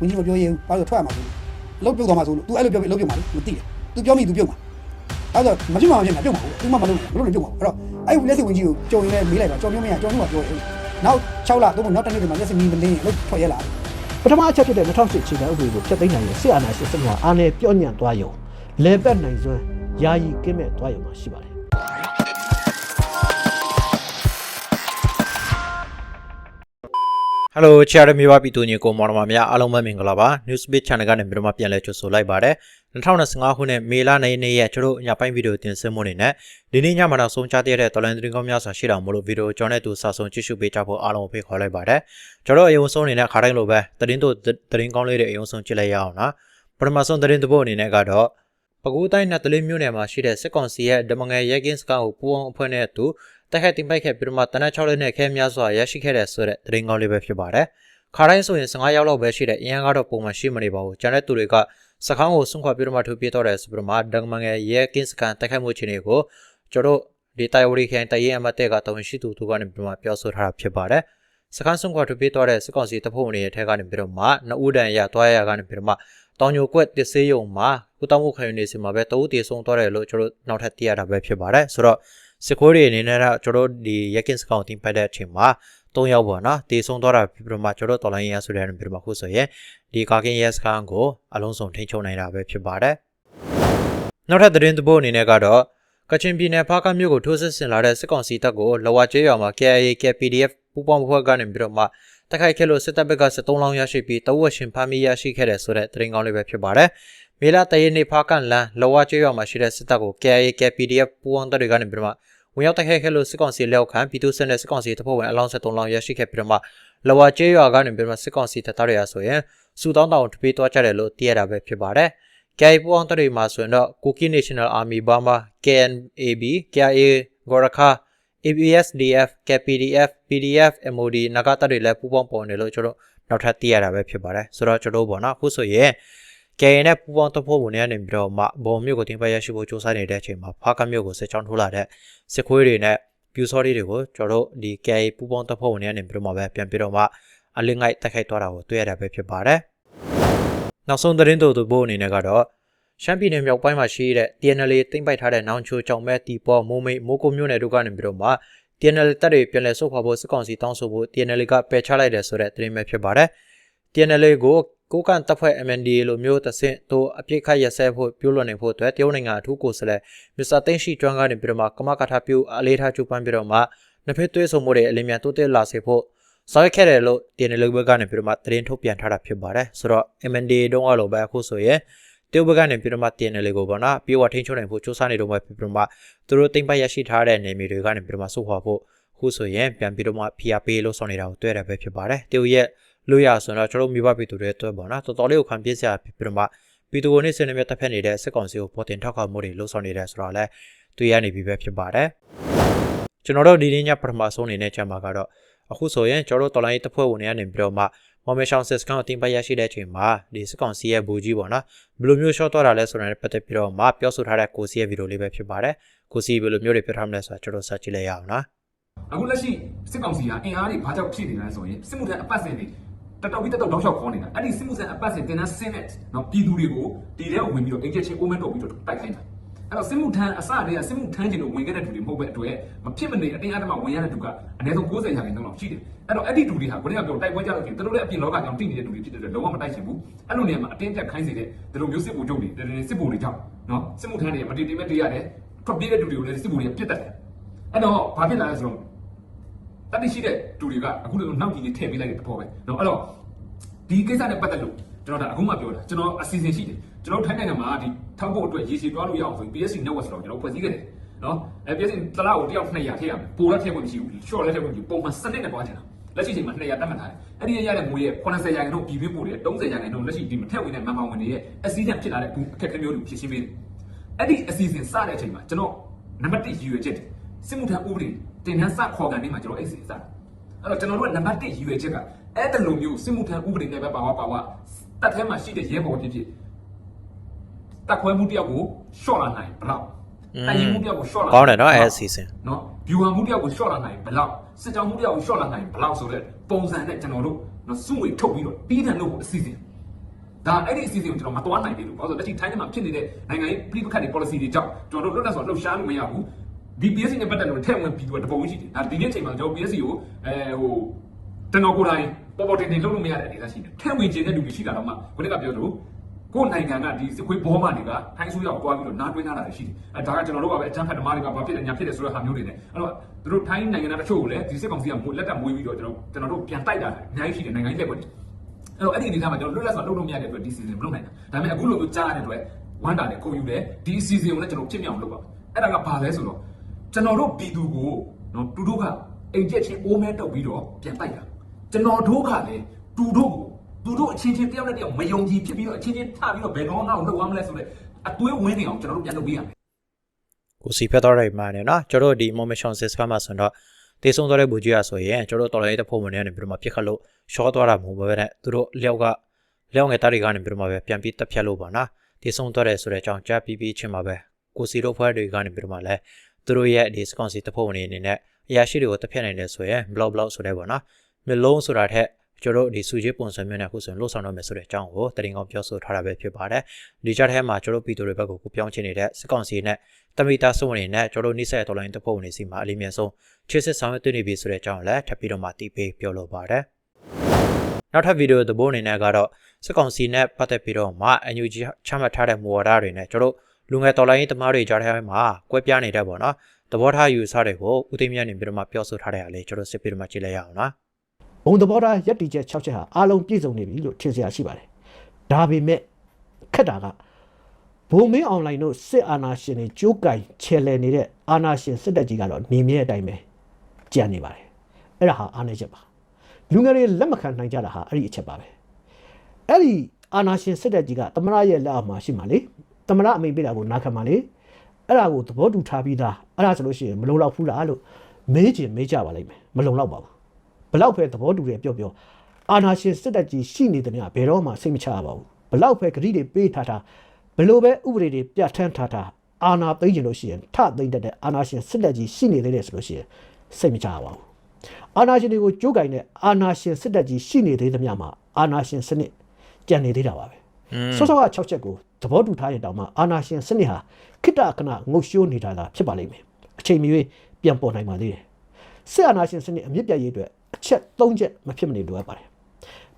ဝင်ကြီးမပြောရဘူးဘာလို့ထွက်ရမှာဆိုလို့လုတ်ပြုတ်သွားမှာဆိုလို့ तू အဲ့လိုပြောပြီးလုတ်ပြုတ်မှာလေမသိတယ် तू ပြောမိ तू ပြုတ်မှာအဲ့တော့မဖြစ်မှာမဖြစ်မှာပြုတ်မှာဘူး तू မှမလုပ်နိုင်ဘူးမလုပ်လို့ပြုတ်မှာဘူးအဲ့တော့အဲ့လက်စီဝင်ကြီးကိုကြုံရင်လည်းမေးလိုက်ပါကြော်မျိုးမရကြော်မျိုးကပြောတယ်နောက်6လတော့နောက်တစ်နေ့ဒီမှာလက်စီမီမလင်းလုတ်ထွက်ရလာ ပထမအချက်ဖြစ်တဲ့2008အခြေခံဥပဒေကိုဖျက်သိမ်းနိုင်ရင်စစ်အာဏာရှင်စနစ်ဟာအာဏာပြော့ညံ့သွားရုံလဲပတ်နိုင်စွမ်းယာယီကင်းမဲ့သွားရုံမှာရှိပါတယ် ဟယ်လိုချာရမြေပါပြည်သူညီကိုမော်တော်မများအားလုံးပဲမင်္ဂလာပါ Newsbeat Channel ကနေပြီးတော့မှပြန်လည်ကြိုဆိုလိုက်ပါတယ်2025ခုနှစ်မေလ2ရက်နေ့ရဲ့ကျွန်တော်ညပိုင်းဗီဒီယိုတင်ဆက်မှုနေနဲ့ဒီနေ့ညမှာတော့ဆုံးချတဲ့တော်လန်သတင်းကောင်းများစွာရှိတော်မလို့ဗီဒီယိုကျွန်တော်နဲ့တူစာဆုံးကြည့်ရှုပေးကြဖို့အားလုံးကိုဖိတ်ခေါ်လိုက်ပါတယ်ကျွန်တော်အယုံဆုံးအနေနဲ့ခါတိုင်းလိုပဲသတင်းတို့သတင်းကောင်းလေးတွေအယုံဆုံးကြည့်လိုက်ရအောင်နော်ပထမဆုံးသတင်းတစ်ပုဒ်အနေနဲ့ကတော့ပကူတိုင်းနတ်တလေးမြို့နယ်မှာရှိတဲ့စစ်ကောင်စီရဲ့ဒမငယ်ရဲကင်းစကားကိုပူအောင်အဖွဲ့နဲ့အတူ တိုက်ခိုက်တင်ပိုက်ခဲ့ပြီးတော့မှတနက်6လက်နဲ့ခဲများစွာရရှိခဲ့တဲ့ဆိုတဲ့သတင်းကောင်းလေးပဲဖြစ်ပါတယ်ခါတိုင်းဆိုရင်15ရောက်လောက်ပဲရှိတဲ့အင်အားကတော့ပုံမှန်ရှိမနေပါဘူးကျန်တဲ့သူတွေကစခန်းကိုစွန့်ခွာပြီးတော့မှထုတ်ပြတော့တယ်ဆိုပြီးတော့မှဒမငယ်ရဲကင်းစကန်တိုက်ခိုက်မှုအခြေအနေကိုကျွန်တော်တို့ဒီတိုင်ဝရီခိုင်တရင်အမတ်တဲ့ကတောင်းရှိသူသူကနေပြီးတော့မှပြောဆိုထားတာဖြစ်ပါတယ်စခန်းစွန့်ခွာထုတ်ပြတော့တဲ့စစ်ကောင်စီတပ်ဖွဲ့ဝင်တွေရဲ့ထဲကနေပြီးတော့မှနှစ်ဦးတန်ရသွားရကနေပြီးတော့မှတောင်ညိုကွက်တစ်စေးယုံမှာကုသမှုခံယူနေစီမှာပဲတအုပ်တည်ဆုံးသွားတယ်လို့ကျွန်တော်နောက်ထပ်သိရတာပဲဖြစ်ပါတယ်ဆိုတော့ စစ်ခွေးတွေအနေနဲ့တော့ကျွန်တော်ဒီရက်ကင်စကောင်တင်ပိုက်တဲ့အချိန်မှာ၃ယောက်ပေါ့နော်တည်ဆုံးသွားတာဖြစ်ပြီးတော့မှကျွန်တော်တော်လိုင်းရဆိုတဲ့နေပြီးတော့မှခုဆိုရင်ဒီကာကင်ရက်စကန်ကိုအလုံးစုံထိန်းချုပ်နိုင်တာပဲဖြစ်ပါတယ်နောက်ထပ်သတင်းတစ်ပုဒ်အနေနဲ့ကတော့ကချင်ပြည်နယ်ဖားကမြို့ကိုထိုးစစ်ဆင်လာတဲ့စစ်ကောင်စီတပ်ကိုလော်ဝါကျေးရွာမှာ KIA KPDF ပူးပေါင်းဖွဲ့ကနေပြီးတော့မှတိုက်ခိုက်ခဲ့လို့စစ်တပ်ဘက်က73လောင်းရရှိပြီးတဝက်ရှင်ဖမ်းမိရရှိခဲ့တယ်ဆိုတဲ့သတင်းကောင်းလေးပဲဖြစ်ပါတယ်။မေလတရနေ့ဖားကန်လန်လော်ဝါကျေးရွာမှာရှိတဲ့စစ်တပ်ကို KIA KPDF ပူးပေါင်းတပ်တွေကနေပြီးတော့မှ ဝင်ရောက်တိုက်ခိုက်ခဲ့လို့စစ်ကောင်စီလက်အောက်ခံပြည်သူ့စစ်နဲ့စစ်ကောင်စီတပ်ဖွဲ့ဝင်အလောင်း73လောင်းရရှိခဲ့ပြီးတော့မှလော်ဝါကျေးရွာကနေပြီးတော့မှစစ်ကောင်စီတပ်သားတွေအားဆိုရင်စူတောင်းတောင်တပေးသွားကြတယ်လို့သိရတာပဲဖြစ်ပါတယ်။ KIA ပူးပေါင်းတပ်တွေမှာဆိုရင်တော့ Kuki National Army Burma KNAB KIA Gorakha ABSDF KPDF PDF MOD နဂါတပ်တွေလည်းပူးပေါင်းပေါ်နေလို့ကျွန်တော်နောက်ထပ်သိရတာပဲဖြစ်ပါတယ်ဆိုတော့ကျွန်တော်ပေါ့နော်အခုဆိုရင် KN နဲ့ပူးပေါင်းတပ်ဖွဲ့ဝင်တွေကနေပြီးတော့မှဘုံမြို့ကိုတင်ပရရှိဖို့စ조사နေတဲ့အချိန်မှာဖားကမြို့ကိုစစ်ကြောင်းထိုးလာတဲ့စစ်ခွေးတွေနဲ့ပြူစော်တွေကိုကျွန်တော်တို့ဒီ KN ပူးပေါင်းတပ်ဖွဲ့ဝင်တွေကနေပြီးတော့မှပဲပြန်ပြီးတော့မှအလင်းငိုက်တိုက်ခိုက်သွားတာကိုတွေ့ရတာပဲဖြစ်ပါတယ်နောက်ဆုံးသတင်းတို့သူဘို့အနေနဲ့ကတော့ရှမ်းပြည်နယ်မြောက်ပိုင်းမှာရှိတဲ့ TNL တင်ပိုက်ထားတဲ့နောင်ချိုကြောင်မဲတီပေါ်မိုးမိတ်မိုးကုတ်မြို့နယ်တို့ကနေပြီးတော့မှ TNL တပ်တွေပြန်လည်ဆုတ်ခွာဖို့စစ်ကောင်စီတောင်းဆိုဖို့ TNL ကပယ်ချလိုက်တယ်ဆိုတဲ့သတင်းပဲဖြစ်ပါတယ်။ TNL ကို ကိုကန်တပ်ဖွဲ့ MNDA လိုမျိုးသဆင့်တို့အပြစ်ခတ်ရစဲဖို့ပြုလုပ်နိုင်ဖို့အတွက်တရုတ်နိုင်ငံအထူးကိုယ်စားလှယ်မစ္စတာသိန်းရှိကျွမ်းကနေပြီးတော့မှကမကထာပြုအလေးထားချူပန်းပြီးတော့မှနှစ်ဖက်သွေးဆုံမှုတွေအလင်းမြန်တိုးတက်လာစေဖို့ဆောင်ရွက်ခဲ့တယ်လို့ TNL ဘက်ကနေပြီးတော့မှသတင်းထုတ်ပြန်ထားတာဖြစ်ပါတယ်။ဆိုတော့ MNDA တုန်းကလိုပဲအခုဆိုရင်တရုတ်ဘက်ကနေပြီးတော့မှ TNL ကိုပေါ့နော်ပြေဝထိန်းချုပ်နိုင်ဖို့စူးစမ်းနေတော့မှပြီးတော့မှသူတို့တင်ပိုက်ရရှိထားတဲ့နေမြေတွေကနေပြီးတော့မှစုခွာဖို့ခုဆိုရင်ပြန်ပြီးတော့မှ PR ပေးလို့ဆောင်နေတာကိုတွေ့ရတာပဲဖြစ်ပါတယ်တရုတ်ရဲ့ လို့ရဆိုတော့ကျွန်တော်မိဘပြည်သူတွေအတွက်ပေါ့နော်တော်တော်လေးကိုခံပြစ်စရာဖြစ်ပြီးတော့မှပြည်သူကိုနေစနေမြတ်တစ်ဖက်နေတဲ့စစ်ကောင်စီကိုပေါ်တင်ထောက်ခံမှုတွေလှုံ့ဆော်နေတယ်ဆိုတော့လည်းတွေ့ရနေပြီပဲဖြစ်ပါတယ်ကျွန်တော်တို့ဒီနေ့ညပထမဆုံးအနေနဲ့ချက်မှာကတော့အခုဆိုရင်ကျွန်တော်တို့တော်လိုင်းတပ်ဖွဲ့ဝင်တွေကနေပြီးတော့မှမော်မေရှောင်းစစ်ကောင်အတင်းပိုက်ရရှိတဲ့အချိန်မှာဒီစစ်ကောင်စီရဲ့ဘူကြီးပေါ့နော်ဘယ်လိုမျိုးရှော့တော့တာလဲဆိုတော့ပတ်သက်ပြီးတော့မှပြောဆိုထားတဲ့ကိုစီရဲ့ဗီဒီယိုလေးပဲဖြစ်ပါတယ်ကိုစီဘယ်လိုမျိုးတွေပြထားမလဲဆိုတာကျွန်တော်ဆက်ကြည့်လိုက်ရအောင်နော်အခုလက်ရှိစစ်ကောင်စီကအင်အားတွေဘာကြောင့်ဖြစ်နေလဲဆိုရင်စစ်မှုထမ်းအပတ်စဉ်တွေ တတော်ပြီးတတော်တောက်လျှောက်ခေါ်နေတာအဲ့ဒီစစ်မှုထမ်းအပတ်စဉ်တင်တန်းဆင်းတဲ့နော်ပြည်သူတွေကိုဒီထဲကိုဝင်ပြီးတော့ injection အိုးမဲတော့ပြီးတော့တိုက်ခိုင်းတာအဲ့တော့စစ်မှုထမ်းအစတည်းကစစ်မှုထမ်းကျင်လို့ဝင်ခဲ့တဲ့သူတွေမဟုတ်ပဲအတွက်မဖြစ်မနေအတင်းအဓမ္မဝင်ရတဲ့သူကအနည်းဆုံး90ရာခိုင်နှုန်းလောက်ရှိတယ်အဲ့တော့အဲ့ဒီသူတွေဟာကိုယ်ကပြောတိုက်ပွဲကြလို့ရှိရင်သူတို့လည်းအပြင်လောကကြောင့်တည်နေတဲ့သူတွေဖြစ်တဲ့အတွက်လုံးဝမတိုက်ချင်ဘူးအဲ့လိုနေရာမှာအတင်းတက်ခိုင်းစေတဲ့ဒီလိုမျိုးစစ်ဗိုလ်ချုပ်တွေစစ်ဗိုလ်တွေကြောင့်နော်စစ်မှုထမ်းတွေမတည်တည်မဲ့တည်ရတယ်ထွက်ပြေးတဲ့သူတွေကိုလည်းစစ်ဗိုလ်တွေကပြစ်တတ်တယ်အဲ့တော့ဘာဖြစ်လာလဲဆိုတော့ တတိရှိတဲ့တူတွေကအခုလိုနောက်ကြီးနေထည့်ပေးလိုက်တဲ့သဘောပဲเนาะအဲ့တော့ဒီကိစ္စနဲ့ပတ်သက်လို့ကျွန်တော်ဒါအခုမှပြောတာကျွန်တော်အစီအစဉ်ရှိတယ်ကျွန်တော်ထိုင်းနိုင်ငံမှာဒီထောက်ဖို့အတွက်ရေရှည်တွားလို့ရအောင်ဆိုရင် PSC network ဆိုတော့ကျွန်တော်ဖွဲ့စည်းခဲ့တယ်เนาะအဲ PSC တလားကိုတယောက်200ထည့်ရမယ်ပိုလည်းထည့်ဖို့မရှိဘူး short လည်းထည့်ဖို့မရှိဘူးပုံမှန်စနစ်နဲ့တွားချင်တာလက်ရှိချိန်မှာ200တတ်မှတ်ထားတယ်အဲ့ဒီရတဲ့ငွေရဲ့80ရာခိုင်နှုန်းပြည်တွင်းပို့တယ်30ရာခိုင်နှုန်းလက်ရှိဒီမထက်ဝင်တဲ့မန်ပါဝင်တွေရဲ့အစည်းအဝေးဖြစ်လာတဲ့အခက်အခဲမျိုးတွေဖြည့်ရှင်းပေးတယ်အဲ့ဒီအစီအစဉ်စတဲ့အချိန်မှာကျွန်တော်နံပါတ်1ရည်ရွယ်ချက်စစ်မှုထမ်းဥပဒေ တင်နန်းစခေါ်ကန်နေမှာကျွန်တော်အဲ့ဒီအစီအစဉ်စအဲ့တော့ကျွန်တော်တို့ကနံပါတ်1ရည်ရွယ်ချက်ကအဲ့တလိုမျိုးစစ်မှုထမ်းဥပဒေနဲ့ပဲပါဝါပါဝါတက်ထဲမှာရှိတဲ့ရဲဘော်ဖြစ်ဖြစ်တက်ခွဲမှုတယောက်ကိုရှော့လာနိုင်ဘယ်လောက်တိုင်ရင်မှုတယောက်ကိုရှော့လာကောင်းတယ်နော်အဲ့အစီအစဉ်နော်ဗျူဟာမှုတယောက်ကိုရှော့လာနိုင်ဘယ်လောက်စစ်ကြောင်းမှုတယောက်ကိုရှော့လာနိုင်ဘယ်လောက်ဆိုတော့ပုံစံနဲ့ကျွန်တော်တို့နော်စုငွေထုတ်ပြီးတော့ပြီးတယ်လို့အစီအစဉ်ဒါအဲ့ဒီအစီအစဉ်ကိုကျွန်တော်မသွားနိုင်သေးဘူးဘာလို့လဲဆိုတော့လက်ရှိထိုင်းထဲမှာဖြစ်နေတဲ့နိုင်ငံရေးပြည်ပခတ်တွေ policy တွေကြောင့်ကျွန်တော်တို့လွတ်လပ်စွာလှုပ်ရှားလို့မရဘူး ဒီ PSC နဲ့ပတ်သက်လို့ထည့်ဝင်ပြီးတော့တပုံရှိတယ်ဒါဒီနေ့ချိန်မှာကျွန်တော် PSC ကိုအဲဟိုကျွန်တော်ကိုယ်တိုင်ပေါ်ပေါ်တင်တင်လုပ်လို့မရတဲ့အနေအထားရှိတယ်ထည့်ဝင်ခြင်းတဲ့လူတွေရှိတာတော့မှခုနကပြောလို့ကိုယ်နိုင်ငံကဒီစစ်ခွေးဘောမတွေကထိုင်းဆိုးရောက်သွားပြီးတော့နားတွင်းထားတာရှိတယ်အဲဒါကကျွန်တော်တို့ကပဲအကြမ်းဖက်ဓမ္မတွေကဘာဖြစ်တယ်ညာဖြစ်တယ်ဆိုတဲ့ဟာမျိုးတွေနဲ့အဲ့တော့သူတို့ထိုင်းနိုင်ငံသားတချို့ကိုလည်းဒီစစ်ကောင်စီကလက်တက်မွေးပြီးတော့ကျွန်တော်ကျွန်တော်တို့ပြန်တိုက်တာအများကြီးရှိတယ်နိုင်ငံကြီးလက်ွက်တွေအဲ့တော့အဲ့ဒီအနေထားမှာကျွန်တော်လွတ်လပ်စွာလုပ်လို့မရတဲ့အတွက်ဒီ season မလုပ်နိုင်တာဒါပေမဲ့အခုလိုမျိုးကြားရတဲ့အတွက်ဝမ်းတာနဲ့ခုံယူတယ်ဒီ season ကိုလည်းကျွန်တော်ဖြစ်မြောက်လုပ်ပါမယ်အဲ့ဒါကဘာလဲဆိုတော့ ကျွန်တော်တို့ပြည်သူကိုနော်တူတို့ကအိမ်ကျက်ချင်းအိုးမဲတုပ်ပြီးတော့ပြန်တိုက်တာကျွန်တော်တို့ကလည်းတူတို့ကိုတူတို့အချင်းချင်းတယောက်နဲ့တယောက်မယုံကြည်ဖြစ်ပြီးတော့အချင်းချင်းထပြီးတော့ဘယ်တော့မှငါ့ကိုလှုပ်သွားမလဲဆိုတဲ့အသွေးဝင်းနေအောင်ကျွန်တော်တို့ပြန်လုပ်ပေးရမယ်ကိုစီဖက်တော်ရိုက်မှာနေနော်ကျွန်တော်တို့ဒီ information system မှာဆိုတော့တေးဆုံးသွားတဲ့ဘူကြီးရဆိုရင်ကျွန်တော်တို့တော်လိုင်းတဲ့ပုံမှန်နဲ့နေပြီးတော့မှပြစ်ခတ်လို့ရှော့သွားတာမဟုတ်ဘဲနဲ့သူတို့လျောက်ကလျောက်ငယ်တာတွေကနေပြီးတော့မှပဲပြန်ပြီးတက်ဖြတ်လို့ပါနော်တေးဆုံးသွားတယ်ဆိုတဲ့အကြောင်းကြားပြီးပြီးချင်းမှာပဲကိုစီတို့ဖွဲ့တွေကနေပြီးတော့မှလည်း သူတို့ရဲ့ဒီစကွန်စီတဖို့အနေနဲ့အရာရှိတွေကိုတက်ဖြတ်နိုင်တယ်ဆိုရင် blog blog ဆိုတဲ့ပေါ့နော်မျိုးလုံးဆိုတာထက်ကျွန်တော်တို့ဒီစူကြီးပုံစံမျိုးနဲ့အခုဆိုရင်လှုပ်ဆောင်တော့မယ်ဆိုတဲ့အကြောင်းကိုတရင်ကောင်ပြောဆိုထားတာပဲဖြစ်ပါတယ်ဒီကြားထဲမှာကျွန်တော်တို့ပြည်သူတွေဘက်ကိုကိုပြောင်းချင်နေတဲ့စကွန်စီနဲ့တမိသားစုအနေနဲ့ကျွန်တော်တို့နှိစက်တော်လိုင်းတဖို့အနေစီမှာအလေးမြတ်ဆုံးချစ်စစ်ဆောင်ရွက်သွင်းနေပြီဆိုတဲ့အကြောင်းလည်းထပ်ပြီးတော့မှတီးပေးပြောလိုပါတယ်နောက်ထပ်ဗီဒီယိုသဘောအနေနဲ့ကတော့စကွန်စီနဲ့ပတ်သက်ပြီးတော့မှ NUG ချမှတ်ထားတဲ့မူဝါဒတွေနဲ့ကျွန်တော်တို့ လူငယ်တော်လိုင်းတမားတွေကြားထဲမှာကွဲပြားနေတဲ့ပေါ့နော်သဘောထားယူဆတွေကိုဦးသိမ်းမြတ်နေပြီးတော့မှပြောဆိုထားတဲ့အလေးကျွန်တော်စစ်ပြီးတော့မှကြည့်လိုက်ရအောင်နော်ဘုံသဘောထားရက်တီချက်6ချက်ဟာအားလုံးပြည့်စုံနေပြီလို့ထင်စရာရှိပါတယ်။ဒါပေမဲ့ခက်တာကဘုံမင်းအွန်လိုင်းတို့စစ်အာဏာရှင်တွေကြိုးကင်ချယ်လှယ်နေတဲ့အာဏာရှင်စစ်တပ်ကြီးကတော့နေမြဲအတိုင်းပဲကြံနေပါတယ်။အဲ့ဒါဟာအားနည်းချက်ပါ။လူငယ်တွေလက်မခံနိုင်ကြတာဟာအဲ့ဒီအချက်ပါပဲ။အဲ့ဒီအာဏာရှင်စစ်တပ်ကြီးကတမရရဲ့လက်အောက်မှာရှိမှလေ။ တမရအမိန့်ပေးတာကိုနားခံမှလေ။အဲ့ဒါကိုသဘောတူထားပြီးသားအဲ့ဒါဆိုလို့ရှိရင်မလုံလောက်ဘူးလားလို့မေးချင်မေးကြပါလိမ့်မယ်။မလုံလောက်ပါဘူး။ဘလောက်ပဲသဘောတူတယ်ပြောပြောအာနာရှင်စစ်တပ်ကြီးရှိနေသမျှဘယ်တော့မှစိတ်မချရပါဘူးဘလောက်ပဲဂရိတွေပေးထားတာဘယ်လိုပဲဥပဒေတွေပြဋ္ဌာန်းထားတာအာနာသိမ့်ကျင်လို့ရှိရင်ထသိမ့်တတ်တဲ့အာနာရှင်စစ်တပ်ကြီးရှိနေသေးတယ်ဆိုလို့ရှိရင်စိတ်မချရပါဘူးအာနာရှင်တွေကိုကြိုးကင်တဲ့အာနာရှင်စစ်တပ်ကြီးရှိနေသေးသမျှမှာအာနာရှင်စနစ်ကြံနေသေးတာပါပဲဆောစောက6ချက်ကို သဘောတူထားရင်တောင်မှအာနာရှင်စနစ်ဟာခိတ္တခဏငုတ်ရှိုးနေတာလားဖြစ်ပါလိမ့်မယ်အချိန်မီပြန်ပေါ်နိုင်ပါသေးတယ်စစ်အာဏာရှင်စနစ်အမြင့်ပြတ်ရေးအတွက်အချက်၃ချက်မဖြစ်မနေလိုအပ်ပါတယ်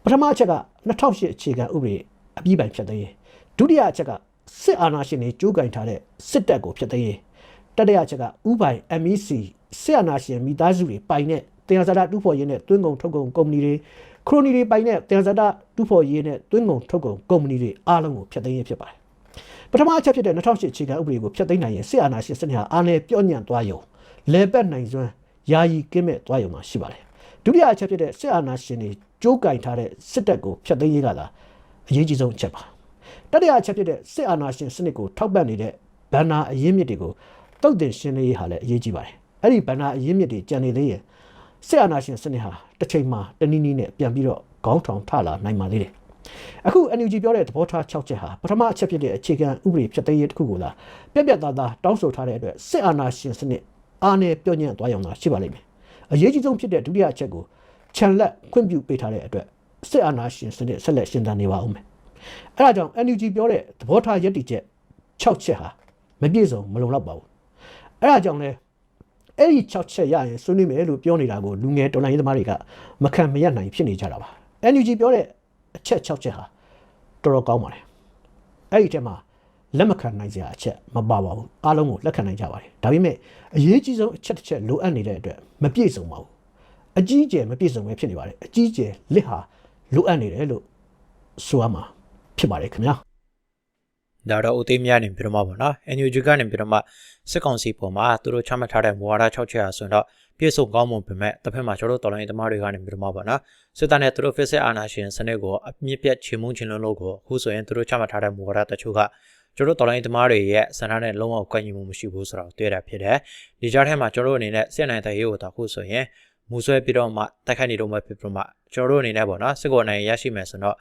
ပထမအချက်က2008အခြေခံဥပဒေအပြီးပိုင်ဖြတ်သိမ်းရေးဒုတိယအချက်ကစစ်အာဏာရှင်တွေကြိုးကင်ထားတဲ့စစ်တပ်ကိုဖြတ်သိမ်းရေးတတိယအချက်ကဥပိုင် MEC စစ်အာဏာရှင်မိသားစုတွေပိုင်တဲ့တရားစတာတူဖို့ရင်းနဲ့တွင်းကုန်ထုတ်ကုန်ကုမ္ပဏီတွေ ခရိုနီတွေပိုင်တဲ့တရားစတာတူဖို့ရင်းနဲ့တွင်းကုန်ထုတ်ကုန်ကုမ္ပဏီတွေအားလုံးကိုဖြတ်သိမ်းရေးဖြစ်ပါတယ်ပထမအချက်ဖြစ်တဲ့2008အခြေခံဥပဒေကိုဖျက်သိမ်းနိုင်ရင်စစ်အာဏာရှင်စနစ်ဟာအာဏာပြော့ညံ့သွားရုံလဲပတ်နိုင်စွမ်းယာယီကင်းမဲ့သွားရုံမှာရှိပါတယ်ဒုတိယအချက်ဖြစ်တဲ့စစ်အာဏာရှင်တွေကြိုးကင်ထားတဲ့စစ်တပ်ကိုဖျက်သိမ်းရေးကသာအရေးကြီးဆုံးအချက်ပါတတိယအချက်ဖြစ်တဲ့စစ်အာဏာရှင်စနစ်ကိုထောက်ပံ့နေတဲ့ဘန်နာအရင်းမြစ်တွေကိုတုတ်တင်ရှင်းလင်းရေးဟာလည်းအရေးကြီးပါတယ်အဲ့ဒီဘန်နာအရင်းမြစ်တွေကြံနေသေးရင် စစ်အာဏာရှင်စနစ်ဟာတစ်ချိန်မှာတနည်းနည်းနဲ့ပြန်ပြီးတော့ခေါင်းထောင်ထလာနိုင်ပါသေးတယ်အခု NUG ပြောတဲ့သဘောထား6ချက်ဟာပထမအချက်ဖြစ်တဲ့အခြေခံဥပဒေဖြတ်သိမ်းရေးတစ်ခုကိုသာပြက်ပြက်သားသားတောင်းဆိုထားတဲ့အတွက်စစ်အာဏာရှင်စနစ်အားနဲ့ပြော့ညံ့သွားရောင်သာရှိပါလိမ့်မယ်အရေးကြီးဆုံးဖြစ်တဲ့ဒုတိယအချက်ကိုခြံလက်ခွင့်ပြုပေးထားတဲ့အတွက်စစ်အာဏာရှင်စနစ်ဆက်လက်ရှင်သန်နေပါဦးမယ်အဲဒါကြောင့် NUG ပြောတဲ့သဘောထားယက်တီချက်6ချက်ဟာမပြည့်စုံမလုံလောက်ပါဘူးအဲဒါကြောင့်လဲ အဲ့ဒီ6ချက်ရရင်ဆွေးနွေးမယ်လို့ပြောနေတာကိုလူငယ်တော်လိုင်းရေးသမားတွေကမခံမရနိုင်ဖြစ်နေကြတာပါ NUG ပြောတဲ့အချက်6ချက်ဟာတော်တော်ကောင်းပါတယ်အဲ့ဒီအထက်မှာလက်မခံနိုင်စရာအချက်မပါပါဘူးအားလုံးကိုလက်ခံနိုင်ကြပါတယ်ဒါပေမဲ့အရေးကြီးဆုံးအချက်တစ်ချက်လိုအပ်နေတဲ့အတွက်မပြည့်စုံပါဘူးအကြီးအကျယ်မပြည့်စုံပဲဖြစ်နေပါတယ်အကြီးအကျယ်လစ်ဟာလိုအပ်နေတယ်လို့ဆိုရမှာဖြစ်ပါတယ်ခင်ဗျာ ဒါတော့ဦးသိမ်းမြနေပြီးတော့မှပေါ့နော် NUG ကနေပြီးတော့မှစစ်ကောင်စီပေါ်မှာသူတို့ချမှတ်ထားတဲ့မူဝါဒ6ချက်ဟာဆိုတော့ပြည့်စုံကောင်းမွန်ပေမဲ့တစ်ဖက်မှာကျွန်တော်တို့တော်လိုင်းသမားတွေကနေပြီးတော့မှပေါ့နော်စစ်တပ်နဲ့သူတို့ဖက်စစ်အာဏာရှင်စနစ်ကိုအမြင့်ပြတ်ချေမှုန်းခြင်းလုံးလို့ကိုအခုဆိုရင်သူတို့ချမှတ်ထားတဲ့မူဝါဒတချို့ကကျွန်တော်တို့တော်လိုင်းသမားတွေရဲ့စန္ဒနဲ့လုံးဝကွက်ညီမှုမရှိဘူးဆိုတော့တွေ့ရတာဖြစ်တယ်ဒီကြားထဲမှာကျွန်တော်တို့အနေနဲ့စစ်နိုင်တဲ့ရေးကိုတော့အခုဆိုရင်မူဆွဲပြီးတော့မှတိုက်ခိုက်နေတော့မှဖြစ်ပြီးတော့မှကျွန်တော်တို့အနေနဲ့ပေါ့နော်စစ်ကောနိုင်ရရှိမယ်ဆိုတော့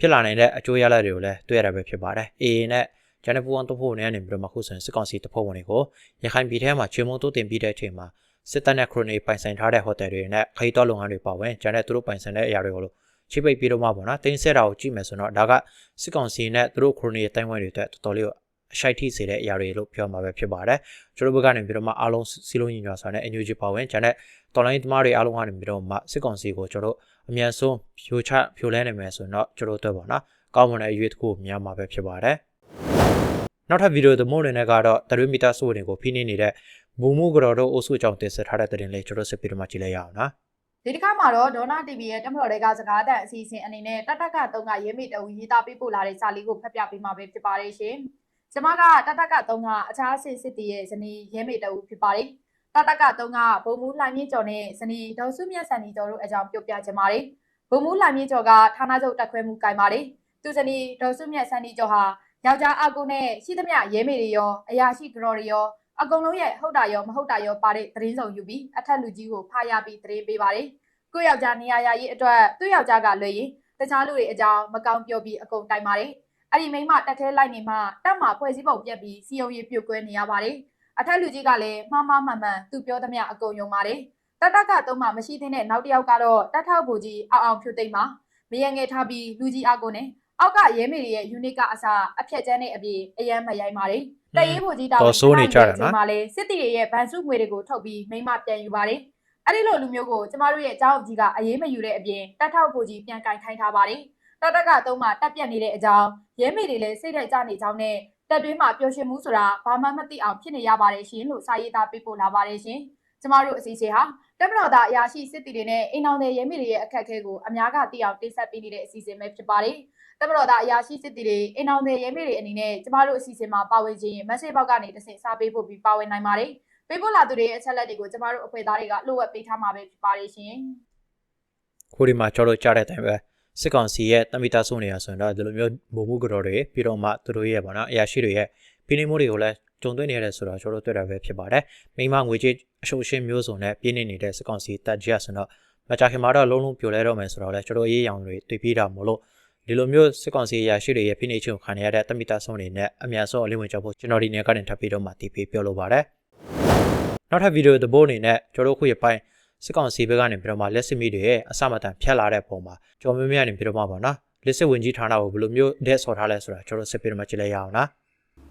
ဖြစ်လာနိုင်တဲ့အကျိုးရလဒ်တွေကိုလည်းတွေ့ရတာပဲဖြစ်ပါတယ်အေးနဲ့ဂျန်နပူဝန်တဖို့နဲ့နေပြီးတော့မှခုဆိုရင်စစ်ကောင်စီတဖို့ဝင်တွေကိုရခိုင်ပြည်ထဲမှာချေမုံတိုးတင်ပြီးတဲ့အချိန်မှာစစ်တပ်နဲ့ခရိုနီပိုင်ဆိုင်ထားတဲ့ဟိုတယ်တွေနဲ့ခရီးတော်လုပ်ငန်းတွေပါဝင်ဂျန်နဲ့သူတို့ပိုင်ဆိုင်တဲ့အရာတွေကိုလို့ချိတ်ပိတ်ပြီးတော့မှပေါ့နော်တင်းဆဲတာကိုကြည့်မယ်ဆိုတော့ဒါကစစ်ကောင်စီနဲ့သူတို့ခရိုနီရဲ့တိုင်ဝမ်တွေအတွက်တော်တော်လေးကိုအရှိုက်ထိစေတဲ့အရာတွေလို့ပြောမှာပဲဖြစ်ပါတယ်ကျွန်တော်ဘက်ကနေပြီးတော့မှအားလုံးစီလုံးညီညွတ်စွာနဲ့ NUG ပါဝင်ကျန်တဲ့တော်လိုင်းသမားတွေအားလုံးကနေပြီးတော့မှစစ်ကောင်စီကိုကျွန်တော်တို့ အမြန်ဆုံးဖြိုချဖြိုလဲနိုင်မယ်ဆိုတော့ကျွန်တော်တို့အတွက်ပေါ့နော်ကောင်းမွန်တဲ့အရွေးတစ်ခုများမှာပဲဖြစ်ပါတယ်နောက်ထပ်ဗီဒီယိုသမုံတွေနဲ့ကတော့တရွေးမီတာဆိုးတွေကိုဖိနှိနေတဲ့မူမှုကြော်တို့အုပ်စုအကြောင်းတင်ဆက်ထားတဲ့တဲ့တင်လေးကျွန်တော်စစ်ပြီးတော့မှကြည့်လိုက်ရအောင်နော်ဒီတစ်ခါမှာတော့ဒေါနာ TV ရဲ့တက်မတော်တွေကစကားတန်အစီအစဉ်အနေနဲ့တတကတုံးကရဲမေတအူရေးသားပေးပို့လာတဲ့စာလေးကိုဖတ်ပြပေးမှာပဲဖြစ်ပါတယ်ရှင်။ကျမကတတကတုံးကအခြားစစ်စစ်တီရဲ့ဇနီးရဲမေတအူဖြစ်ပါတယ်။ တတကတုံးကဘုံမူလှိုင်မြင့်ကျော်နဲ့ဇနီးဒေါ်စုမြတ်ဆန်နီကျော်တို့အကြောင်းပြောပြချင်ပါတယ်။ဘုံမူလှိုင်မြင့်ကျော်ကဌာနချုပ်တက်ခွဲမှုကင်ပါတယ်။သူဇနီးဒေါ်စုမြတ်ဆန်နီကျော်ဟာယောက်ျားအကူနဲ့ရှိသမျှရဲမေတွေရောအရာရှိကြော်တွေရောအကုန်လုံးရဲ့ဟုတ်တာရောမဟုတ်တာရောပါတဲ့သတင်းစုံယူပြီးအထက်လူကြီးကိုဖားရပြီးသတင်းပေးပါတယ်။ကိုယ့်ယောက်ျားနေရာရရေးအတွက်သူ့ယောက်ျားကလွှဲရင်တခြားလူတွေအကြောင်းမကောင်းပြောပြီးအကုန်တိုင်ပါတယ်။အဲ့ဒီမိန်းမတက်သေးလိုက်နေမှတက်မှာဖွဲ့စည်းပုံပြက်ပြီးစီယုံရေးပြုတ်ကွဲနေရပါတယ်။ အထက်လူကြီးကလည်းမှားမှားမှန်မှန်သူပြောသမျှအကုန်ယုံပါတယ်။တက်တက်ကသုံးမှမရှိသေးတဲ့နောက်တစ်ယောက်ကတော့တက်ထောက်ဘူကြီးအောင်အောင်ဖြူသိမ့်မှာမရငယ်ထားပြီးလူကြီးအကုန်နဲ့အောက်ကရဲမေတွေရဲ့ unit ကအစားအဖြက်ကျန်းတဲ့အပြင်အရန်မရိုင်းပါတယ်။တရေးဘူကြီးတောင်းမှာလေစစ်တီတွေရဲ့ဗန်စုငွေတွေကိုထုတ်ပြီးမိန်းမပြန်ယူပါတယ်။ အဲ့ဒီလိုလူမျိုးကိုကျမတို့ရဲ့အเจ้าကြီးကအရေးမယူတဲ့အပြင်တက်ထောက်ဖို့ကြီးပြန်ကင်ခိုင်းထားပါတယ်။တက်တက်ကသုံးမှတက်ပြက်နေတဲ့အကြောင်းရဲမေတွေလည်းစိတ်ထိုက်ကြနေကြောင်းနဲ့ တက်တွင်းမှာပျော်ရွှင်မှုဆိုတာဘာမှမသိအောင်ဖြစ်နေရပါတယ်ရှင်လို့စာရေးသားပေးပို့လာပါတယ်ရှင်။ကျမတို့အစီအစဉ်ဟာတက်မတော်သားအရာရှိစစ်တီတွေနဲ့အိမ်အောင်တဲ့ရဲမေတွေရဲ့အခက်အခဲကိုအများကသိအောင်တင်ဆက်ပေးနေတဲ့အစီအစဉ်ပဲဖြစ်ပါတယ်။တက်မတော်သားအရာရှိစစ်တီတွေအိမ်အောင်တဲ့ရဲမေတွေအနေနဲ့ကျမတို့အစီအစဉ်မှာပါဝင်ခြင်း message box ကနေတစ်ဆင့်စာပေးဖို့ပြီးပါဝင်နိုင်ပါတယ်။ပေးပို့လာသူတွေရဲ့အချက်လက်တွေကိုကျမတို့အဖွဲ့သားတွေကလိုအပ်ပေးထားမှာပဲဖြစ်ပါတယ်ရှင်။ခုဒီမှာကျွန်တော်တို့ကြားတဲ့အတိုင်းပဲ စစ်ကောင်စီရဲ့တမီတာဆိုနေရဆိုရင်တော့ဒီလိုမျိုးမုံမှုကြော်တွေပြီးတော့မှသူတို့ရဲ့ဗောနော်အရာရှိတွေရဲ့ဖိနှိပ်မှုတွေကိုလည်းကြုံတွေ့နေရတယ်ဆိုတော့ကျွန်တော်တို့တွေ့တာပဲဖြစ်ပါတယ်မိမငွေကြေးအရှုပ်ရှင်းမျိုးစုံနဲ့ပြင်းနေနေတဲ့စစ်ကောင်စီတပ်ကြီးဆိုတော့မကြခင်မှာတော့လုံးလုံးပြိုလဲတော့မယ်ဆိုတော့လေကျွန်တော်ရေးရောင်တွေတွေ့ပြီးတာမို့လို့ဒီလိုမျိုးစစ်ကောင်စီအရာရှိတွေရဲ့ဖိနှိပ်ခြင်းကိုခံရတဲ့တမီတာဆုံးတွေနဲ့အများဆုံးအလေးဝင်ကြဖို့ကျွန်တော်ဒီနေ့ကနေထပ်ပြီးတော့မှတည်ပြီးပြောလိုပါတယ်နောက်ထပ်ဗီဒီယိုသဘောအနေနဲ့ကျွန်တော်တို့ခုရပိုင်း စစ်ကောင်စီဘက်ကနေပြီးတော့မှလက်စစ်မိတွေရဲ့အစမတန်ဖြတ်လာတဲ့ပုံမှာကျော်မင်းမရနေပြီးတော့မှပေါ့နော်လက်စစ်ဝင်ကြီးဌာနကိုဘယ်လိုမျိုးဒက်ဆော်ထားလဲဆိုတာကျွန်တော်စစ်ပြီးတော့မှကြည့်လိုက်ရအောင်နော်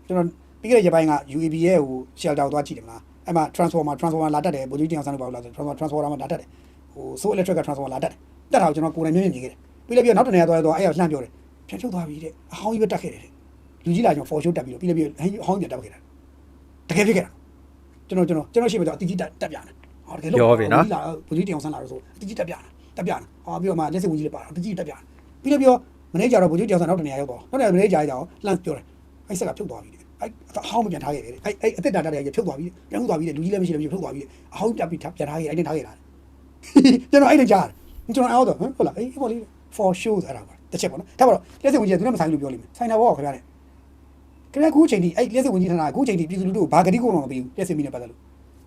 ကျွန်တော်ပြီးခဲ့တဲ့ရက်ပိုင်းက UAB ရဲ့ဟို shelter ကိုသွားကြည့်တယ်မလားအဲ့မှာ transformer transformer လာတက်တယ်ဗိုလ်ကြီးတင်အောင်ဆန်းတို့ပါလို့လာတယ် transformer transformer မှာလာတက်တယ်ဟို so electric က transformer လာတက်တယ်တက်တာကိုကျွန်တော်ကိုယ်တိုင်မြင်မြင်မြင်ခဲ့တယ်ပြီးလည်းပြီးတော့နောက်တနေရာသွားသွားအဲ့ရလှမ်းပြောတယ်ပြန်ချုပ်သွားပြီတဲ့အဟောင်းကြီးပဲတက်ခဲ့တယ်တဲ့လူကြီးလာကျွန်တော် for show တက်ပြီးတော့ပြီးလည်းပြီးဟင်းအဟောင်းကြီးပြန်တက်ခဲ့တာတကယ်ဖြစ်ခဲ့တာကျွန်တော်ကျွန်တော်ကျွန်တော်ရှိမှတော့အတီးကြီးတက်တက်ပြန်တယ် ဟောတကယ်လို့ဗိုလ်ကြီးတင်အောင်ဆန်းလာလို့ဆိုအတီးကြီးတက်ပြန်တက်ပြန်ဟောပြီးတော့မှလက်စစ်ဝင်ကြီးလည်းပါတော့အတီးကြီးတက်ပြန်ပြီးလည်းပြီးတော့မနေ့ကျတော့ဗိုလ်ကြီးတင်အောင်ဆန်းနောက်တနေရာရောက်တော့နောက်တနေရာမနေ့ကျတော့လှမ်းပြောတယ်အဲ့ဆက်ကဖြုတ်သွားပြီတဲ့အဲ့အဟောင်းမပြန်ထားခဲ့တယ်အဲ့အဲ့အသက်တာတာတွေဖြုတ်သွားပြီပြန်ထုတ်သွားပြီလူကြီးလည်းမရှိလည်းမရှိဖြုတ်သွားပြီအဟောင်းပြပြီးပြန်ထားခဲ့အဲ့နဲ့ထားခဲ့တာကျွန်တော်အဲ့နဲ့ကြားတယ်ကျွန်တော်အော်တော့ဟုတ်လားအေးဟောလေး for shows အဲ့ဒါပါတစ်ချက်ပေါ့နော်ဒါပါတော့လက်စစ်ဝင်ကြီးကသူနဲ့မဆိုင်လို့ပြောလိမ့်မယ်ဆိုင်တာဘောခင်ဗျားနဲ့ခင်ဗျားခုချိန်ဒီအဲ့လက်စစ်ဝင်ကြီးထနာခုချိန်ဒီပြည်သူလူထုကိုဘာဂတိကိုတော့မပေးဘူးလက်စစ်မီနဲ့ပတ်သက်လို့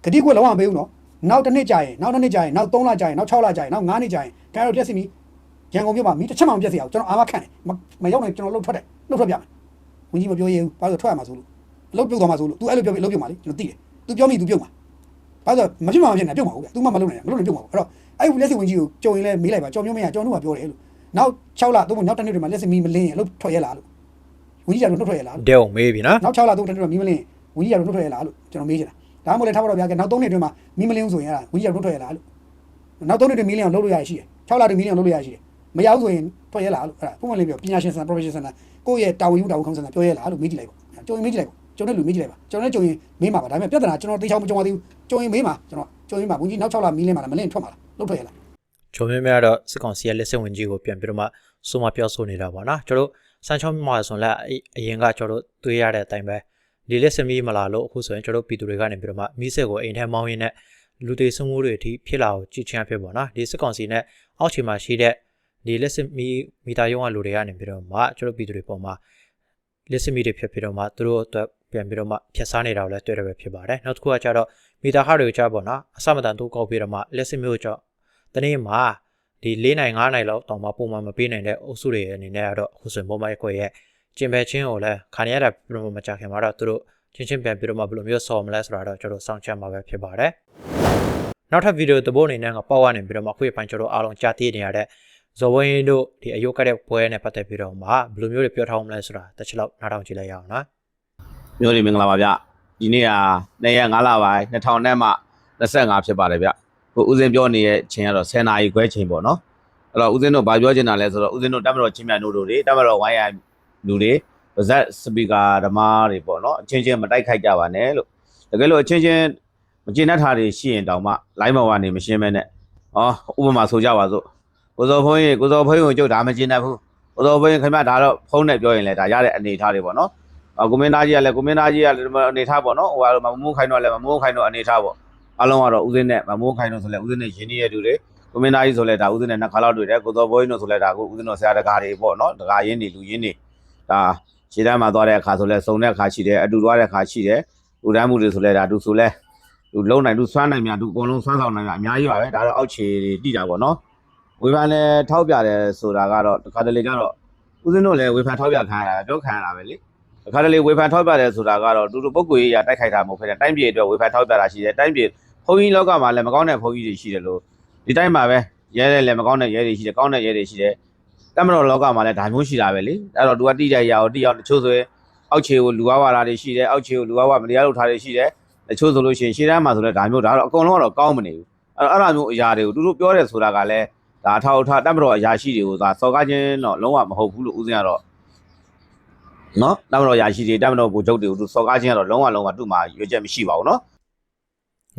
ဂတိကိုလုံးဝမပေးဘူးနော် နောက်တစ်နှစ်ကြာရင်နောက်တစ်နှစ်ကြာရင်နောက်3လကြာရင်နောက်6လကြာရင်နောက်9နှစ်ကြာရင်ခင်ဗျားတို့လက်စစ်မီရန်ကုန်မြို့မှာမီတစ်ချက်မှမပြတ်စေအောင်ကျွန်တော်အာမခံတယ်မရောက်နိုင်ကျွန်တော်လှုပ်ထွက်တယ်လှုပ်ထွက်ပြမယ်ဝင်ကြီးမပြောရဘူးဘာလို့ထွက်ရမှာဆိုလို့ အလုပ်ပြုတ်သွားမှာဆိုလို့ तू အဲ့လိုပြောပြီးအလုပ်ပြုတ်မှာလေကျွန်တော်သိတယ် तू ပြောမိ तू ပြုတ်မှာဘာလို့မဖြစ်မှာမဖြစ်နဲ့ပြုတ်မှာဟုတ်ကဲ့ तू မှမလုပ်နိုင်ဘူးမလုပ်နိုင်ပြုတ်မှာအဲ့တော့အဲ့လက်စစ်ဝင်ကြီးကိုကြုံရင်လည်းမေးလိုက်ပါကြောင်မျိုးမရကြောင်တို့ကပြောတယ်လို့နောက်6လသို့မဟုတ်နောက်တစ်နှစ်တွေမှာလက်စစ်မီမလင်းရင်အလုပ်ထွက်ရလားလို့ဝင်ကြီးကတော့နှုတ်ထွက်ရလားလို့ ဒဲအောင်မေးပြီနော် နောက်6လသို့တစ်နှစ်တွေမီမလင်းဝင်ကြီးကတော့နှုတ်ထွက်ရလားလို့ကျွန်တော်မေးချင်တာ ဒါမှမဟုတ်လည်းထားပါတော့ဗျာကနောက်3နှစ်အတွင်းမှာမီမလင်းဆိုရင်အဲ့ဒါဝင်ကြီးကတော့နှုတ်ထွက်ရလားလို့နောက်3နှစ်တွေမီလင်းအောင်လုပ်လို့ရရှိတယ်6လတွေမီလင်းအောင်လုပ်လို့ရရှိတယ်မရဘူးဆိုရင်ထွက်ရလားလို့အဲ့ဒါပုံမှန်လေးပြောပညာရှင်ဆန် professional ဆန်ကိုယ့်ရဲ့တာဝန်ယူတာဝန်ခေါင်းဆန်ပြောရလားလို့မေးကြည့်လိုက်ပေါ့ကြုံရင်မေးကြည့်လိုက်ပေါ့ကျွန်တော်လည်းလူမေးကြည့်လိုက်ပါကျွန်တော်လည်းကြုံရင်မေးမှာပါဒါပေမဲ့ပြဿနာကျွန်တော်တေချောင်းမကြုံပါသေးဘူးကြုံရင်မေးမှာကျွန်တော်ကြုံရင်မှာဝင်ကြီးနောက်6လမီလင်းမှာလားမလင်းထွက်မှာလားလုတ်ထွက်ရလားဂျုံမင်းများတော့စစ်ကောင်စီရဲ့လက်စစ်ဝင်ကြီးကိုပြန်ပြီးတော့မှစုမပြောဆိုနေတာပေါ့နော်ကျွန်တော်စမ်းချောင်းမှာဆိုရင်လည်းအရင်ကကျွန်တော်တွေ့ရတဲ့အတိုင်းပဲ ဒီလက်စစ်မီးမလာလို့အခုဆိုရင်ကျွန်တော်ပြည်သူတွေကနေပြီးတော့မှမီးစစ်ကိုအိမ်ထဲမောင်းရင်းနဲ့လူတွေစုံမှုတွေအထိဖြစ်လာကိုကြည့်ချင်ဖြစ်ပေါ့နော်ဒီစစ်ကောင်စီနဲ့အောက်ခြေမှာရှိတဲ့ဒီလက်စစ်မီးမီတာယုံကလူတွေကနေပြီးတော့မှကျွန်တော်ပြည်သူတွေပေါ်မှာလက်စစ်မီးတွေဖြစ်ပြီးတော့မှသူတို့အတွက်ပြန်ပြီးတော့မှဖြတ်စားနေတာကိုလည်းတွေ့ရပဲဖြစ်ပါတယ်နောက်တစ်ခုကကျတော့မီတာဟာတွေကိုကြားပေါ့နော်အစမတန်တိုးကောက်ပြီးတော့မှလက်စစ်မျိုးကြောင့်တနေ့မှာဒီ၄နိုင်၅နိုင်လောက်တောင်မှပုံမှန်မပေးနိုင်တဲ့အုပ်စုတွေအနေနဲ့ကတော့အခုဆိုရင်ပုံမှန်ခွဲရဲ့ ကျင်ပဲချင်းကိုလည်းခါရရတာပြမမကြခင်မှာတော့သူတို့ချင်းချင်းပြန်ပြီးတော့မှဘယ်လိုမျိုးဆော်မလဲဆိုတာတော့ကျွန်တော်စောင့်ချက်မှာပဲဖြစ်ပါတယ်နောက်ထပ်ဗီဒီယိုသဘောအနေနဲ့ကပေါ့ကနေပြီးတော့မှခွေးပိုင်းကျွန်တော်အားလုံးကြားသိနေရတဲ့ဇော်ဝင်းတို့ဒီအယုတ်ကတဲ့ပွဲနဲ့ပတ်သက်ပြီးတော့မှဘယ်လိုမျိုးတွေပြောထားအောင်မလဲဆိုတာတစ်ချက်လောက်နားထောင်ကြည့်လိုက်ရအောင်နော်မျိုးတွေမင်္ဂလာပါဗျဒီနေ့က2ရက်5လပိုင်း2000နဲ့မှ25ဖြစ်ပါတယ်ဗျကိုဦးစင်းပြောနေတဲ့ချိန်ကတော့10နာရီခွဲချိန်ပေါ့နော်အဲ့တော့ဦးစင်းတို့ဘာပြောချင်တာလဲဆိုတော့ဦးစင်းတို့တက်မတော်ချင်းမြတ်တို့တွေတက်မတော်ဝိုင်းရ လူတွေပါဇက်စပီကာဓမ္မတွေပေါ့နော်အချင်းချင်းမတိုက်ခိုက်ကြပါနဲ့လို့တကယ်လို့အချင်းချင်းမကျေနပ်တာတွေရှိရင်တောင်မှ line ပေါ်ကနေမရှင်းမဲနဲ့ဟောဥပမာဆိုကြပါစို့ကိုစော်ဖုန်းကြီးကိုစော်ဖုန်းကြီးကိုကြုတ်ဒါမကျေနပ်ဘူးကိုစော်ဖုန်းကြီးခင်ဗျဒါတော့ဖုန်းနဲ့ပြောရင်လည်းဒါရတဲ့အနေအထားတွေပေါ့နော်အကွန်မင်းသားကြီးကလည်းကွန်မင်းသားကြီးကလည်းဒီမှာအနေထားပေါ့နော်ဟိုကတော့မမိုးခိုင်တော့လည်းမမိုးခိုင်တော့အနေထားပေါ့အလုံးကတော့ဦးစင်းနဲ့မမိုးခိုင်တော့ဆိုလည်းဦးစင်းနဲ့ရင်းနှီးရတူတွေကွန်မင်းသားကြီးဆိုလည်းဒါဦးစင်းနဲ့နှစ်ခါလောက်တွေ့တယ်ကိုစောဘိုးကြီးတို့ဆိုလည်းဒါကိုဦးစင်းတို့ဆရာတကာတွေပေါ့နော်တကာရင်းနေလူရင်းနေ ဒါခြေတန်းမှာသွားတဲ့အခါဆိုလည်းစုံတဲ့အခါရှိတယ်အတူသွားတဲ့အခါရှိတယ်လူတန်းမှုတွေဆိုလည်းဒါသူဆိုလည်းသူလုံနိုင်သူစွမ်းနိုင်များသူအကုန်လုံးစွမ်းဆောင်နိုင်များအများကြီးပါပဲဒါတော့အောက်ခြေတွေတိတာပေါ့နော်ဝေဖန်လည်းထောက်ပြတယ်ဆိုတာကတော့တခါတလေကျတော့ဦးစင်းတို့လည်းဝေဖန်ထောက်ပြခံရတာပြောခံရတာပဲလေအခါတလေဝေဖန်ထောက်ပြတယ်ဆိုတာကတော့တူတူပုဂ္ဂိုလ်ရေးအရတိုက်ခိုက်တာမဟုတ်ဘဲနဲ့တိုင်းပြည်အတွက်ဝေဖန်ထောက်ပြတာရှိတယ်တိုင်းပြည်ဘုန်းကြီးလောကမှာလည်းမကောင်းတဲ့ဘုန်းကြီးတွေရှိတယ်လို့ဒီတိုင်းမှာပဲရဲတယ်လည်းမကောင်းတဲ့ရဲတွေရှိတယ်ကောင်းတဲ့ရဲတွေရှိတယ်တ မတော်လောကမှာလည်းဒါမျိုးရှိတာပဲလေအဲ့တော့သူကတိကျရအောင်တိအောင်တချို့ဆိုရင်အောက်ခြေကိုလူဝဝလာတွေရှိတယ်အောက်ခြေကိုလူဝဝမတရားလုပ်ထားတွေရှိတယ်တချို့ဆိုလို့ရှိရင်ရှေ့တန်းမှာဆိုလည်းဒါမျိုးဒါတော့အကုန်လုံးကတော့ကောင်းမနေဘူးအဲ့တော့အဲ့လိုမျိုးအရာတွေကိုတူတူပြောတယ်ဆိုတာကလည်းဒါအထောက်အထားတမတော်အရာရှိတွေကိုဒါစော်ကားခြင်းတော့လုံးဝမဟုတ်ဘူးလို့ဦးဇင်းကတော့နော်တမတော်ရာရှိတွေတမတော်ကိုချုပ်တွေကိုသူစော်ကားခြင်းကတော့လုံးဝလုံးဝသူ့မှာရွေးချက်မရှိပါဘူးနော်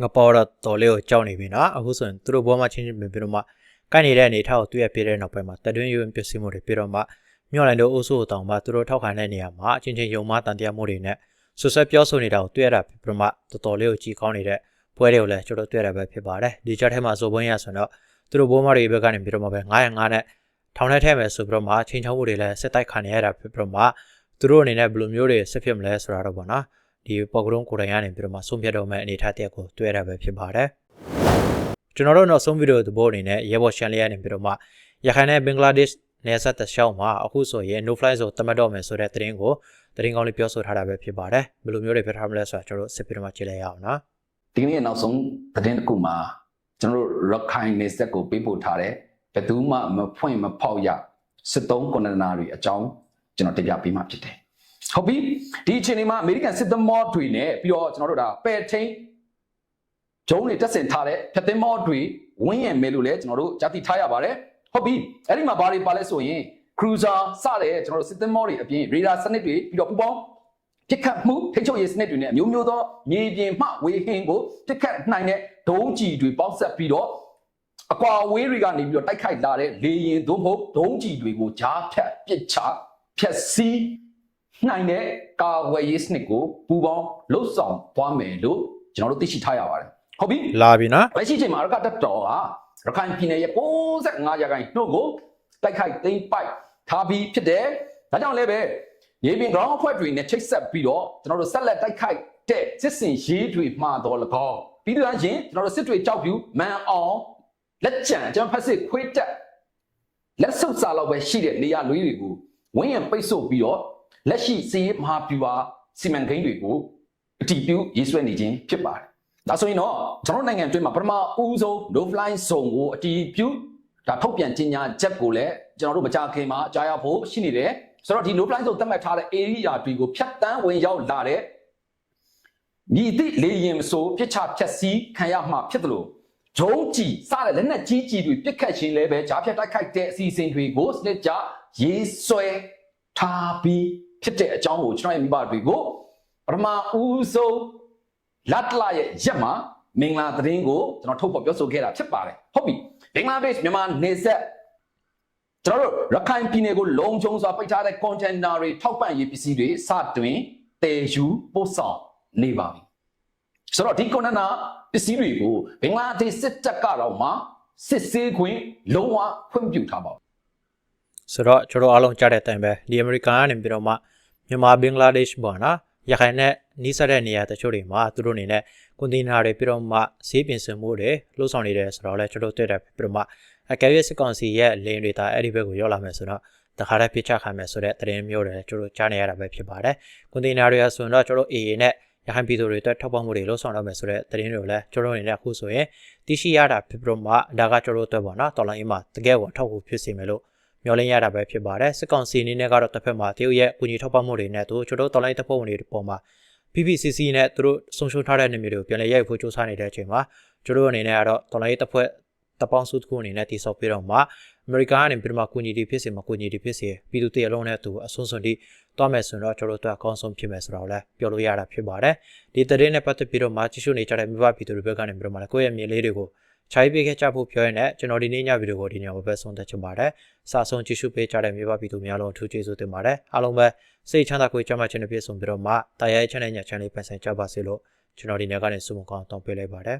ငပေါ်တော့တော်လေးကိုကြောက်နေပြီနော်အခုဆိုရင်သူတို့ဘောမှာချင်းချင်းပြင်ပြီးတော့မှ ကိုက်နေတဲ့အနေထားကိုတွေ့ရပြတဲ့နောက်ပိုင်းမှာတတွင်းယူပစ္စည်းမှုတွေပြီးတော့မှမြော့လိုင်းတို့အုပ်စုကိုတောင်းမှသူတို့ထောက်ခံတဲ့နေရာမှာအချင်းချင်းယုံမတန်တရားမှုတွေနဲ့ဆွဆက်ပြောဆိုနေတာကိုတွေ့ရတာပြီးတော့မှတော်တော်လေးကိုကြည်ကောင်းနေတဲ့ပွဲတွေကိုလည်းကျွန်တော်တွေ့ရတာပဲဖြစ်ပါတယ်ဒီချက်ထဲမှာဇိုဘွင်းရဆိုတော့သူတို့ဘောမတွေဘက်ကနေပြီးတော့မှပဲ905နဲ့ထောင်ထဲထဲမယ်ဆိုပြီးတော့မှချင်းချောင်းမှုတွေလည်းစစ်တိုက်ခံရတာဖြစ်ပြီးတော့မှသူတို့အနေနဲ့ဘယ်လိုမျိုးတွေဆက်ဖြစ်မလဲဆိုတာတော့ပေါ့နော်ဒီပေါ်ကရုံးကိုယ်တိုင်ကနေပြီးတော့မှဆုံးဖြတ်တော့မယ့်အနေအထားတစ်ခုတွေ့ရတာပဲဖြစ်ပါတယ် ကျွန်တော်တို့နောက်ဆုံးဗီဒီယိုသဘောအနေနဲ့ရဲဘော်ရှန်လေးရနေပြီးတော့မှရခိုင်နဲ့ဘင်္ဂလားဒေ့ရှ်နယ်စပ်တစ်လျှောက်မှာအခုဆိုရင် no fly ဆိုတတ်မှတ်တော့မယ်ဆိုတဲ့သတင်းကိုသတင်းကောင်းလေးပြောဆိုထားတာပဲဖြစ်ပါတယ်ဘယ်လိုမျိုးတွေပြောထားမလဲဆိုတာကျွန်တော်တို့စစ်ပြီးတော့မှကြည့်လိုက်ရအောင်နော်ဒီကနေ့နောက်ဆုံးသတင်းတစ်ခုမှာကျွန်တော်တို့ရခိုင်နေဆက်ကိုပေးပို့ထားတဲ့ဘယ်သူမှမဖွင့်မဖောက်ရစစ်သုံးကွန်ဒနာတွေအကြောင်းကျွန်တော်တင်ပြပေးမှာဖြစ်တယ်။ဟုတ်ပြီဒီအချိန်ဒီမှာအမေရိကန်စစ်သမောတွေနဲ့ပြီးတော့ကျွန်တော်တို့ဒါပယ်ထိန် ဂျုံတွေတက်ဆင်ထားတဲ့ဖြတ်သင်းမောတွေဝင်းရံမယ်လို့လည်းကျွန်တော်တို့ကြားသိထားရပါတယ်။ဟုတ်ပြီအဲ့ဒီမှာဘာတွေပါလဲဆိုရင် cruiser စတဲ့ကျွန်တော်တို့စစ်သမောတွေအပြင် radar စနစ်တွေပြီးတော့ပူပေါင်းပြစ်ခတ်မှုထိချုပ်ရေးစနစ်တွေနဲ့အမျိုးမျိုးသောမြေပြင်မှဝေဟင်ကိုပြစ်ခတ်နိုင်တဲ့ဒုံးကျည်တွေပေါက်ဆက်ပြီးတော့အကွာအဝေးတွေကနေပြီးတော့တိုက်ခိုက်လာတဲ့လေရင်သို့မဟုတ်ဒုံးကျည်တွေကိုကြားဖြတ်ပစ်ချဖြတ်စီးနိုင်တဲ့ကာဝယ်ရေးစနစ်ကိုပူပေါင်းလှုပ်ဆောင်သွားမယ်လို့ကျွန်တော်တို့သိရှိထားရပါတယ် ဟုတ်ပြီလာပြီနော်လက်ရှိချိန်မှာအရကတက်တော်ဟာရခိုင်ပြည်နယ်ရဲ့65ရာခိုင်နှုတ်ကိုတိုက်ခိုက်သိမ်းပိုက်ထားပြီးဖြစ်တယ်။ဒါကြောင့်လည်းပဲရေပြင် ground အဖွဲ့တွေနဲ့ချိတ်ဆက်ပြီးတော့ကျွန်တော်တို့ဆက်လက်တိုက်ခိုက်တဲ့စစ်စင်ရေးတွေမှာတော့၎င်းပြီးတော့ရင်ကျွန်တော်တို့စစ်တွေကြောက်ပြူမန်အောင်လက်ကျန်ကျွန်တော်ဖက်စစ်ခွေးတက်လက်ဆုပ်စာလောက်ပဲရှိတဲ့နေရာလွေးတွေကိုဝင်းရံပိတ်ဆို့ပြီးတော့လက်ရှိစီးရေးမဟာဗျူဟာစီမံကိန်းတွေကိုအတည်ပြုရေးဆွဲနေခြင်းဖြစ်ပါတယ်။ ဒါဆိုရင်တော့ကျွန်တော်တို့နိုင်ငံအတွင်းမှာပထမဦးဆုံး no fly zone ကိုအတည်ပြုဒါထုတ်ပြန်ကြေညာချက်ကိုလည်းကျွန်တော်တို့မကြခင်မှာကြားရဖို့ရှိနေတယ်။ဆိုတော့ဒီ no fly zone သတ်မှတ်ထားတဲ့ area တွေကိုဖြတ်တန်းဝင်ရောက်လာတဲ့မြည်သည့်လေရင်မဆိုပြစ်ချဖြတ်စည်းခံရမှာဖြစ်တယ်လို့ဂျုံကြည်စတဲ့လက်နက်ကြီးကြီးတွေပြစ်ခတ်ခြင်းလည်းပဲကြားဖြတ်တိုက်ခိုက်တဲ့အစီအစဉ်တွေကိုစနစ်ကြရေးဆွဲထားပြီးဖြစ်တဲ့အကြောင်းကိုကျွန်တော်ရဲ့မိဘတွေကိုပထမဦးဆုံး လက်တလာရဲ့ရက်မှာမင်္ဂလာသတင်းကိုကျွန်တော်ထုတ်ဖော်ပြောဆိုခဲ့တာဖြစ်ပါတယ်ဟုတ်ပြီဘင်္ဂလားဒေ့ရှ်မြန်မာနေဆက်ကျွန်တော်တို့ရခိုင်ပြည်နယ်ကိုလုံခြုံစွာပိတ်ထားတဲ့ container တွေထောက်ပံ့ရေးပစ္စည်းတွေစတွင်တည်ယူပို့ဆောင်နေပါပြီဆိုတော့ဒီ container ပစ္စည်းတွေကိုဘင်္ဂလားဒေ့ရှ်စစ်တပ်ကတော့မှစစ်ဆေးခွင့်လုံးဝခွင့်ပြုထားပါဘူးဆိုတော့ကျွန်တော်အားလုံးကြားတဲ့အတိုင်းပဲဒီအမေရိကန်ကနေပြီးတော့မှမြန်မာဘင်္ဂလားဒေ့ရှ်ပေါ့နော်ရခိုင်နဲ့ နီးစပ်တဲ့နေရာတချို့တွေမှာသူတို့အနေနဲ့ကွန်တိန်နာတွေပြီးတော့မှဈေးပြင်ဆင်မှုတွေလှုပ်ဆောင်နေတယ်ဆိုတော့လည်းကျွန်တော်တွေ့တယ်ပြီးတော့မှအကယ်၍စစ်ကောင်စီရဲ့လင်းတွေဒါအဲ့ဒီဘက်ကိုရောက်လာမယ်ဆိုတော့တခါတည်းပြစ်ချခံမယ်ဆိုတဲ့သတင်းမျိုးတွေကျွန်တော်ကြားနေရတာပဲဖြစ်ပါတယ်ကွန်တိန်နာတွေကဆိုရင်တော့ကျွန်တော် AA နဲ့ရခိုင်ပြည်သူတွေအတွက်ထောက်ပံ့မှုတွေလှုပ်ဆောင်ရမယ်ဆိုတဲ့သတင်းတွေကိုလည်းကျွန်တော်တို့အနေနဲ့အခုဆိုရင်သိရှိရတာဖြစ်ပြီးတော့မှဒါကကျွန်တော်တို့အတွက်ပေါ့နော်တော်လိုင်းအင်းမှာတကယ်ကိုအထောက်အကူဖြစ်စေမယ်လို့မျှော်လင့်ရတာပဲဖြစ်ပါတယ်စစ်ကောင်စီအနေနဲ့ကတော့တစ်ဖက်မှာတရုတ်ရဲ့အကူအညီထောက်ပံ့မှုတွေနဲ့သူကျွန်တော်တို့တော်လိုင်းတပ်ဖွဲ့ဝင်တွေပေါ်မှာ PPCC နဲ့သူတို့ဆုံးရှုံးထားတဲ့နေမျိုးတွေကိုပြန်လည်ရိုက်ဖို့စ조사နေတဲ့အချိန်မှာကျွန်တော်တို့အနေနဲ့ကတော့တော်လိုင်းတပ်ဖွဲ့တပ်ပေါင်းစုတစ်ခုအနေနဲ့တည်ဆောက်ပြီးတော့မှအမေရိကန်ကနေပြည်မှာကူညီတီဖြစ်စေမကူညီတီဖြစ်စေပြည်သူတရလုံးနဲ့သူအဆုံးစွန်တီတွားမယ်ဆိုတော့ကျွန်တော်တို့အကောင်းဆုံးဖြစ်မယ်ဆိုတော့လည်းပြောလို့ရတာဖြစ်ပါတယ်ဒီသတင်းနဲ့ပတ်သက်ပြီးတော့မှကြည့်ရှုနေကြတဲ့မိဘပြည်သူတွေဘက်ကနေပြီးတော့မှလည်းကိုယ့်ရဲ့မြေလေးတွေကို ခြိုင်းပေးခဲ့ကြဖို့ပြောရတဲ့ကျွန်တော်ဒီနေ့ညဗီဒီယိုကိုဒီညမှာပဲဆုံးသက်ချင်ပါတယ်စာဆုံးကြည့်ရှုပေးကြတဲ့မိဘပြည်သူများလုံးအထူးကျေးဇူးတင်ပါတယ်အားလုံးပဲစိတ်ချမ်းသာကိုယ်ကြမ်းမှခြင်းနဲ့ပြည့်စုံပြီးတော့မှတာယာရဲ့ channel ည channel လေးပိုင်ဆိုင်ကြပါစေလို့ကျွန်တော်ဒီနေ့ကနေဆုမကောင်းတောင်းပေးလိုက်ပါတယ်